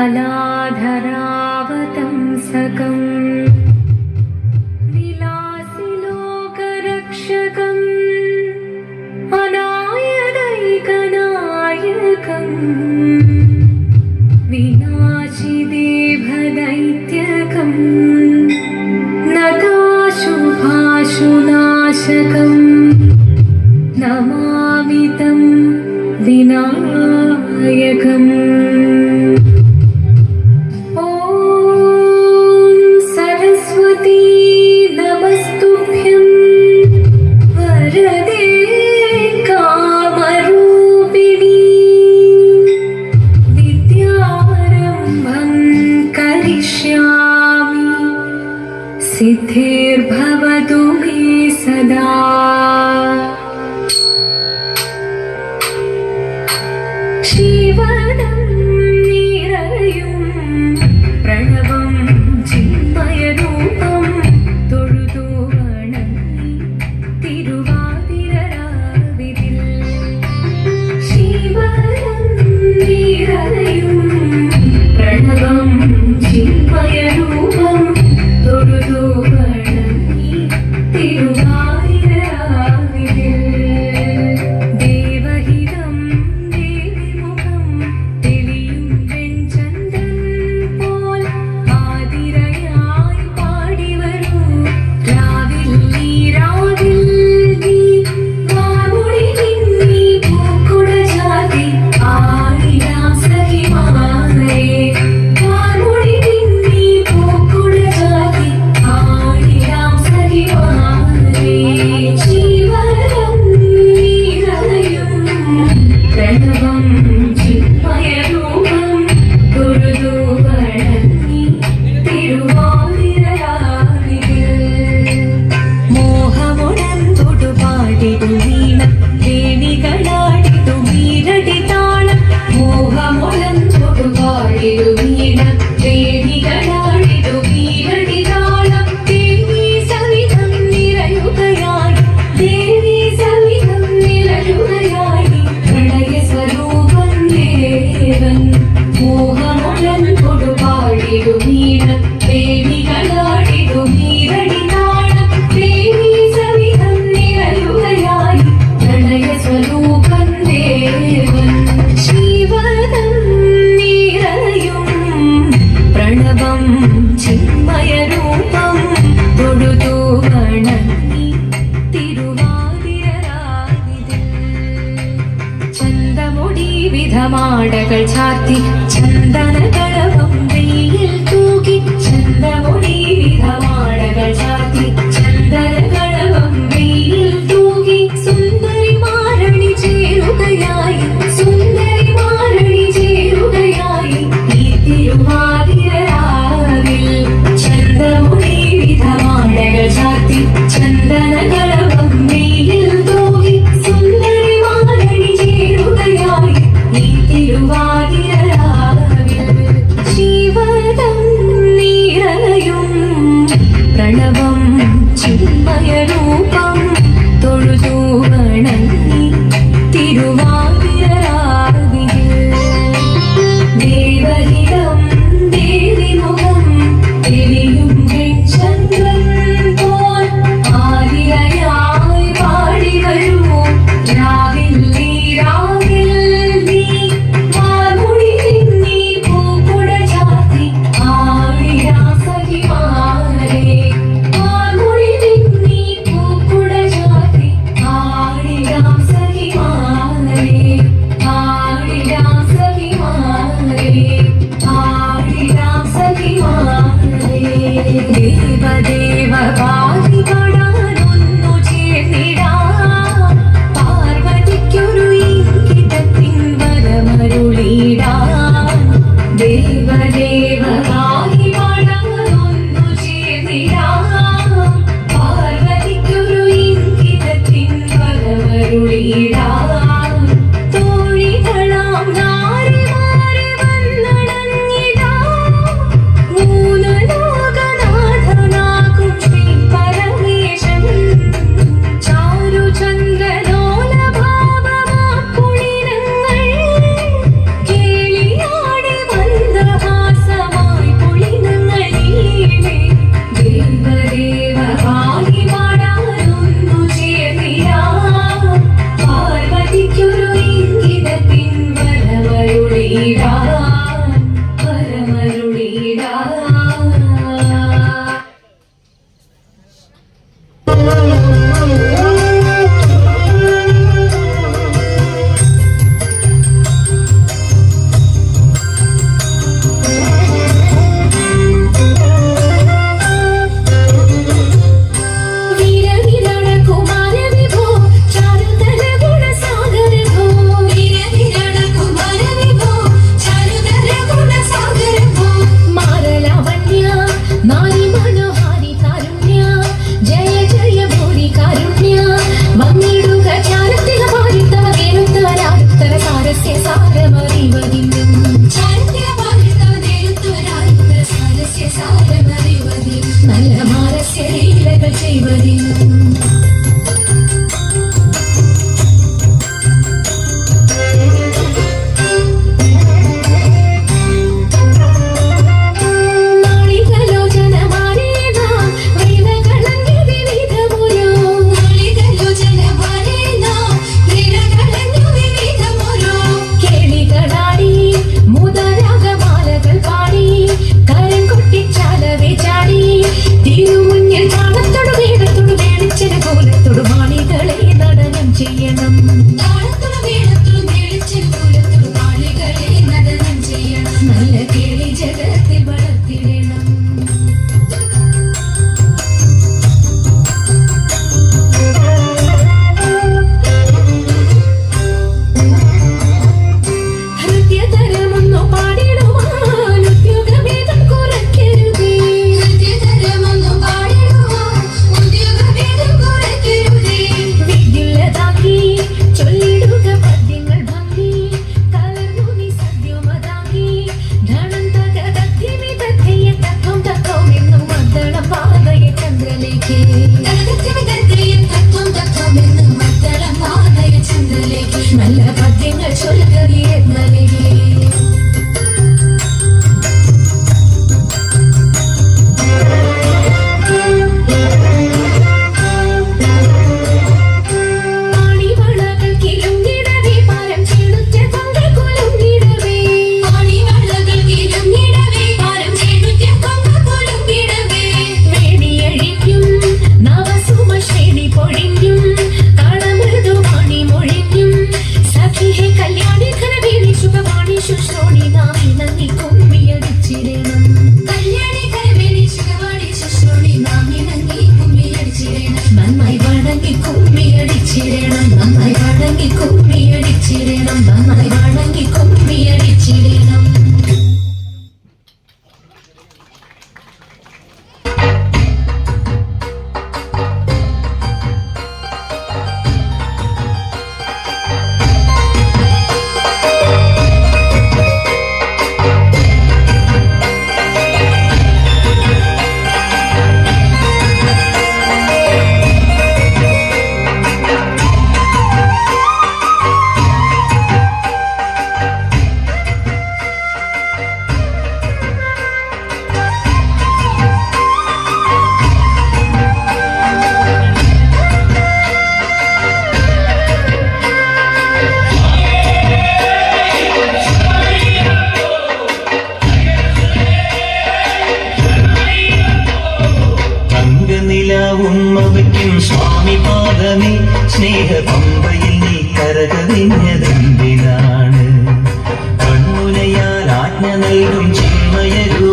തലാ to be the Na na na. செய்யணும்.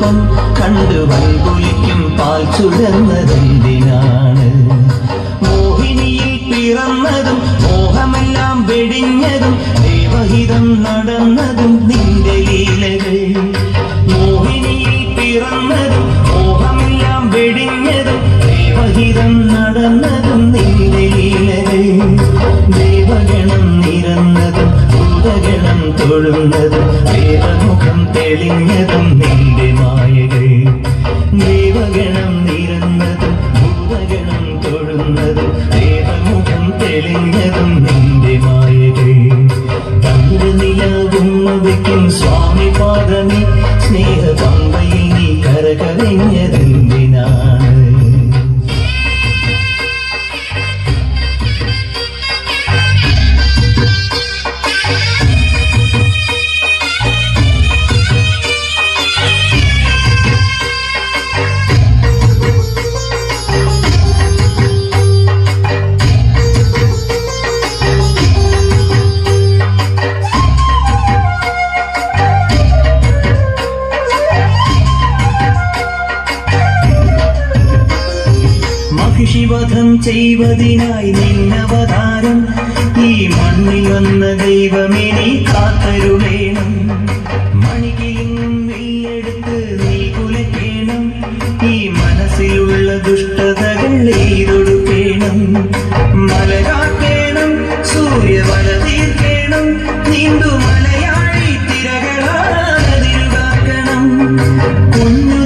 രൂപം കണ്ടു വൻകുലിക്കും പാൽ ചുരന്നതെന്തിനാണ് മോഹിനിയിൽ പിറന്നതും മോഹമെല്ലാം വെടിഞ്ഞതും ദേവഹിതം നടന്നതും നിന്റെ ലീലകൾ. മോഹിനിയിൽ പിറന്നതും മോഹമെല്ലാം വെടിഞ്ഞതും ദേവഹിതം നടന്നതും തൊഴുന്നതും ദേവമുഖം തെളിഞ്ഞതും നിന്റെ മായകൾ. ദേവഗണം നിരന്നതും മഹിഷിവധം ചെയ്വതിനായി നിന്നവതാരം. ഈ മണ്ണിൽ വന്ന ദൈവമേനി കാത്തരുളേണം. മണികിലും വില്ലെടുത്ത് നീ കുലക്കേണം. ഈ മനസ്സിലുള്ള ദുഷ്ടതകൾ എയ്തൊടുക്കേണം മലരാക്കേണം സൂര്യവല തീർക്കേണം. നീണ്ടു മലയാളി തിരകളാതിരുകാക്കണം കുഞ്ഞുനാൾ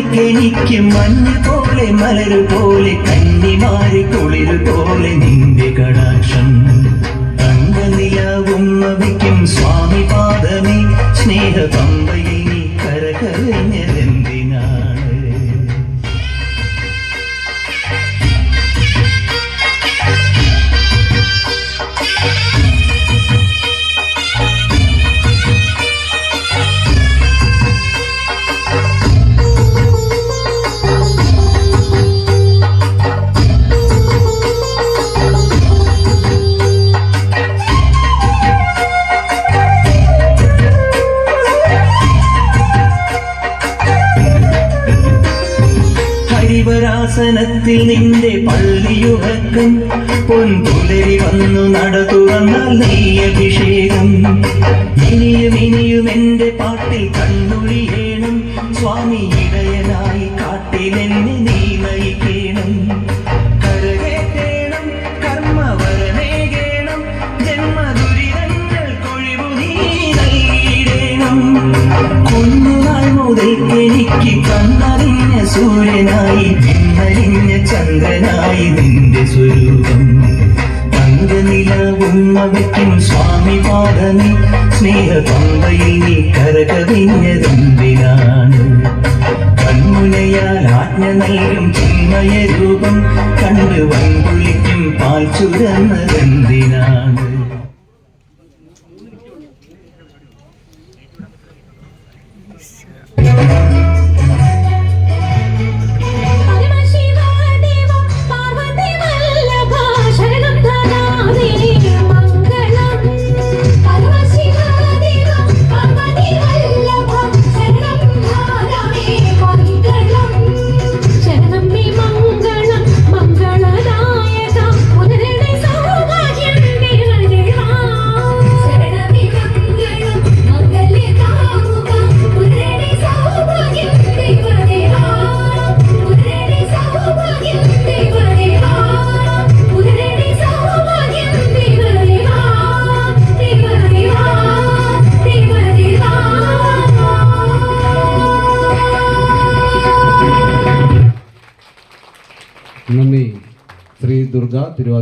മുതൽക്കെനിക്ക് മഞ്ഞ് പോലെ മലര് പോലെ കന്നിമാരി കുളിര് പോലെ നിന്റെ കടാക്ഷം. തങ്കനിലാവും അവയ്ക്കും സ്വാമി പാദമേ സ്നേഹ പമ്പയിൽ നീ കരകരഞ്ഞതെന്തിനാണ് നിന്റെ പള്ളിയുറക്കം. പൊൻപുലരി വന്നു നട തുറന്നാൽ നീ അഭിഷേകം ഇനിയും ഇനിയും എന്റെ പാട്ടിൽ കണ്ണൊഴിയേണം സ്വാമി ഇടയനായി കാട്ടിലെന്നെ നീ നയിക്കേണം. നൽകിയിടേണം. കുഞ്ഞുനാൾ മുതൽക്കെനിക്ക് കണ്ണറിഞ്ഞ സൂര്യനായി പിന്നറിഞ്ഞ ചന്ദ്രനായി നിന്റെ സ്വരൂപം. തങ്കനിലവും അവയ്ക്കും സ്വാമി പാദമേ സ്നേഹ പമ്പയിൽ നീ കരകവിഞ്ഞതെന്തിനാണ്? കൺമുനയാൽ ആജ്ഞ നൽകും ചിന്മയ രൂപം കണ്ട് വൻകുളിക്കും പാൽ ചുരന്നതെന്തിനാണ്? പരമശിവദേവ